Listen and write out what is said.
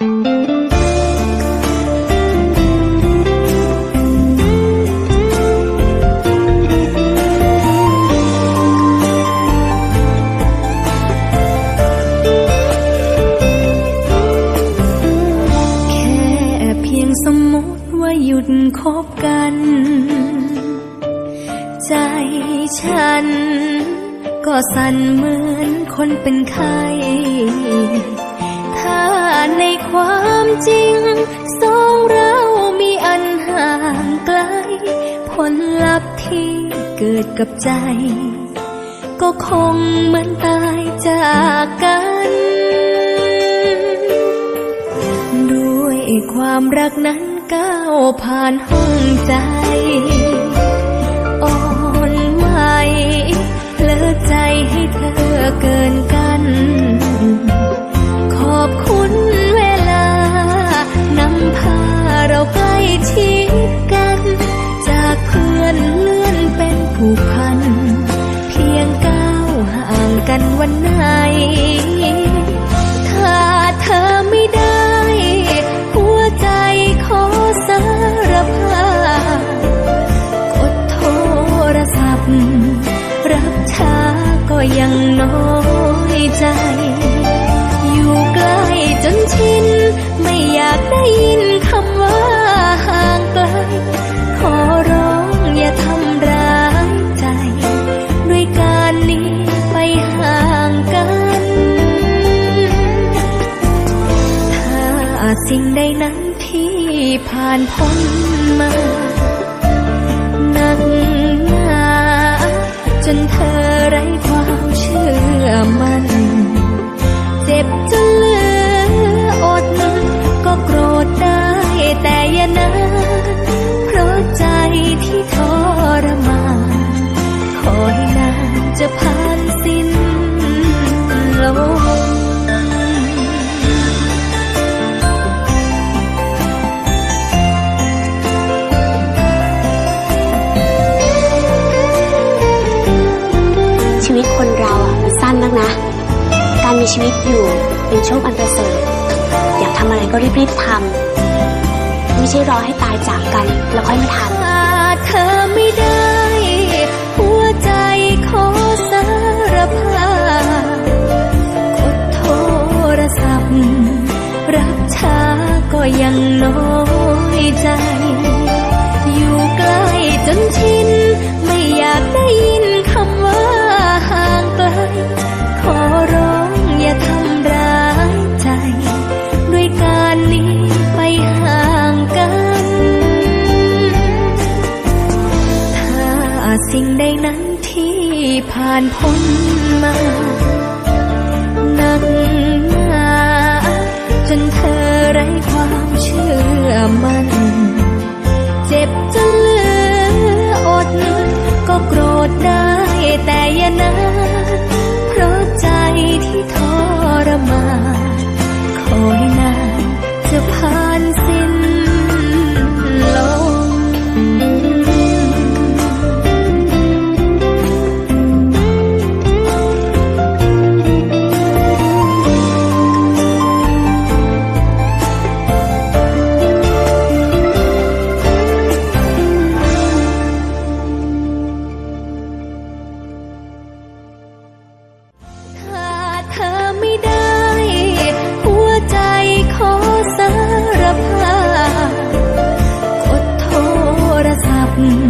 แค่เพียงสมมติว่าหยุดคบกัน ใจฉัน ก็สั่นเหมือนคนเป็นไข้ เกิดกับใจ ก็คงเหมือนตายจากกัน ด้วยความรักนั้นก้าวผ่านห้องใจ ผูกพัน เพียงก้าวห่างกันวันไหน ถ้าเธอไม่ได้ หัวใจขอสารภาพกดโทรศัพท์ รับช้าก็ยังน้อยใจ อยู่ใกล้จนชิน ไม่อยากได้ยินคำว่า สิ่งใดนั้นที่ผ่านพ้นมานักหนาจนเธอไร้ความเชื่อมัน เจ็บจนเหลืออดก็โกรธได้แต่อย่านานเพราะใจที่ทรมานคอยนานจะผ่าน วิตคนเราอะมันสั้นมากนะ การมีชีวิตอยู่เป็นโชคอันประเสริฐ อยากทำอะไรก็รีบๆทำ ไม่ใช่รอให้ตายจากกันแล้วค่อยมาทถ้าเธอไม่ได้ หัวใจขอสารภาพกดโทรศัพท์ รับช้าก็ยังน้อยใจ อยู่ใกล้จนชิน ผ่านพ้นมานักหนาจนเธอไร้ความเชื่อ ส